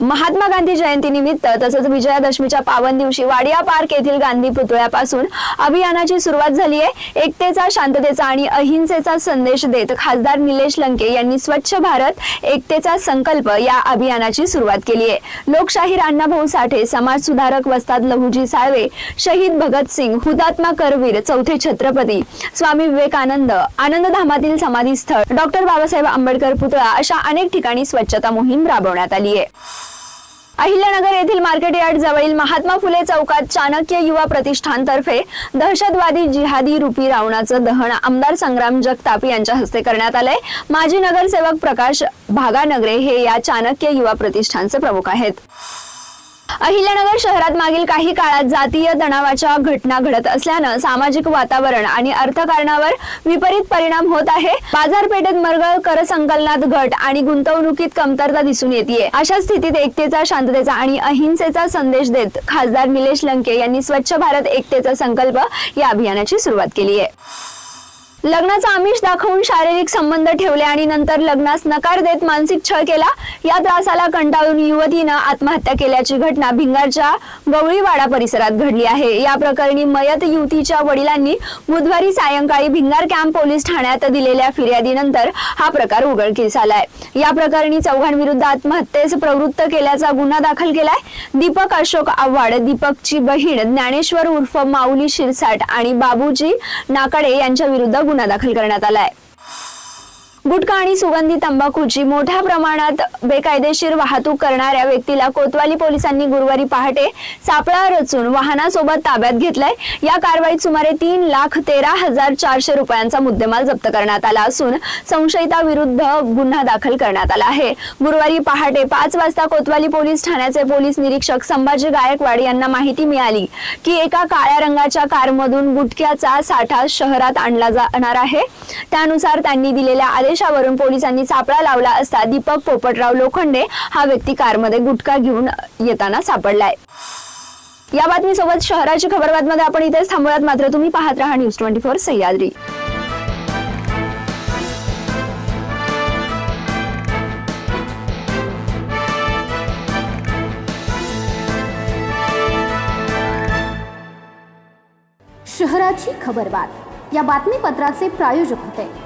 महात्मा गांधी जयंती निमित्त तसंच विजयादशमीच्या पावन दिवशी वाडिया पार्क येथील गांधी पुतळ्यापासून अभियानाची सुरुवात झाली आहे. एकतेचा शांततेचा आणि अहिंसेचा संदेश देत खासदार निलेश लंके यांनी स्वच्छ भारत एकतेचा संकल्प या अभियानाची सुरुवात केली आहे. लोकशाहीर अण्णाभाऊ साठे समाज सुधारक वस्ताद लहुजी साळवे शहीद भगतसिंग हुतात्मा करवीर चौथे छत्रपती स्वामी विवेकानंद आनंदधामातील समाधीस्थळ डॉक्टर बाबासाहेब आंबेडकर पुतळा अशा अनेक ठिकाणी स्वच्छता मोहीम राबवण्यात आली आहे. अहिल्यानगर येथील मार्केट यार्ड जवळील महात्मा फुले चौकात चाणक्य युवा प्रतिष्ठानतर्फे दहशतवादी जिहादी रुपी रावणाचं दहन आमदार संग्राम जगताप यांच्या हस्ते करण्यात आलंय. माजी नगरसेवक प्रकाश भागानगरे हे या चाणक्य युवा प्रतिष्ठानचे प्रमुख आहेत. अहिल्यानगर शहरात मागील काही काळात जातीय तणावाच्या घटना घडत असल्यानं सामाजिक वातावरण आणि अर्थकारणावर विपरीत परिणाम होत आहे. बाजारपेठेत मरगळ कर संकलनात घट आणि गुंतवणुकीत कमतरता दिसून येते अशा स्थितीत एकतेचा शांततेचा आणि अहिंसेचा संदेश देत खासदार निलेश लंके यांनी स्वच्छ भारत एकतेचा संकल्प या अभियानाची सुरुवात केली आहे. लग्नाचा आमिष दाखवून शारीरिक संबंध ठेवले आणि नंतर लग्नास नकार देत मानसिक छळ केला या त्रासाला कंटाळून युवतीनं आत्महत्या केल्याची घटना भिंगारच्या गवळीवाडा परिसरात घडली आहे. या प्रकरणी मयत युवतीच्या वडिलांनी बुधवारी सायंकाळी भिंगार कॅम्प पोलीस ठाण्यात दिलेल्या फिर्यादीनंतर हा प्रकार उघडकीस आलाय. या प्रकरणी चौघांविरुद्ध आत्महत्येस प्रवृत्त केल्याचा गुन्हा दाखल केलाय. दीपक अशोक आव्हाड दीपकची बहीण ज्ञानेश्वर उर्फ माऊली शिरसाट आणि बाबूजी नाकडे यांच्या विरुद्ध गुन्हा दाखल करण्यात आलाय. गुटखा आणि सुगंधी तंबाखूची मोठ्या प्रमाणात बेकायदेशीर वाहतूक करणाऱ्या व्यक्तीला कोतवाली पोलिसांनी गुरुवारी पहाटे सापळा रचून वाहनासोबत ताब्यात घेतलाय. या कारवाईत सुमारे तीन लाख तेरा हजार चारशे रुपयांचा मुद्देमाल जप्त करण्यात आला असून संशयिताविरुद्ध गुन्हा दाखल करण्यात आला आहे. गुरुवारी पहाटे पाच वाजता कोतवाली पोलीस ठाण्याचे पोलीस निरीक्षक संभाजी गायकवाड यांना माहिती मिळाली की एका काळ्या रंगाच्या कारमधून गुटख्याचा साठा शहरात आणला जाणार आहे. त्यानुसार त्यांनी दिलेल्या आदेशावरून पोलिसांनी सापळा लावला असता दीपक पोपटराव लोखंडे हा व्यक्ती कारमध्ये गुटखा घेऊन येताना सापडलाय. या बातमीसोबत शहराची खबरबातमध्ये आपण इथेच थांबूयात. मात्र तुम्ही पाहत राहा न्यूज ट्वेंटी फोर सह्याद्री. शहराची खबरबात. या बातमीपत्राचे प्रायोजक होते.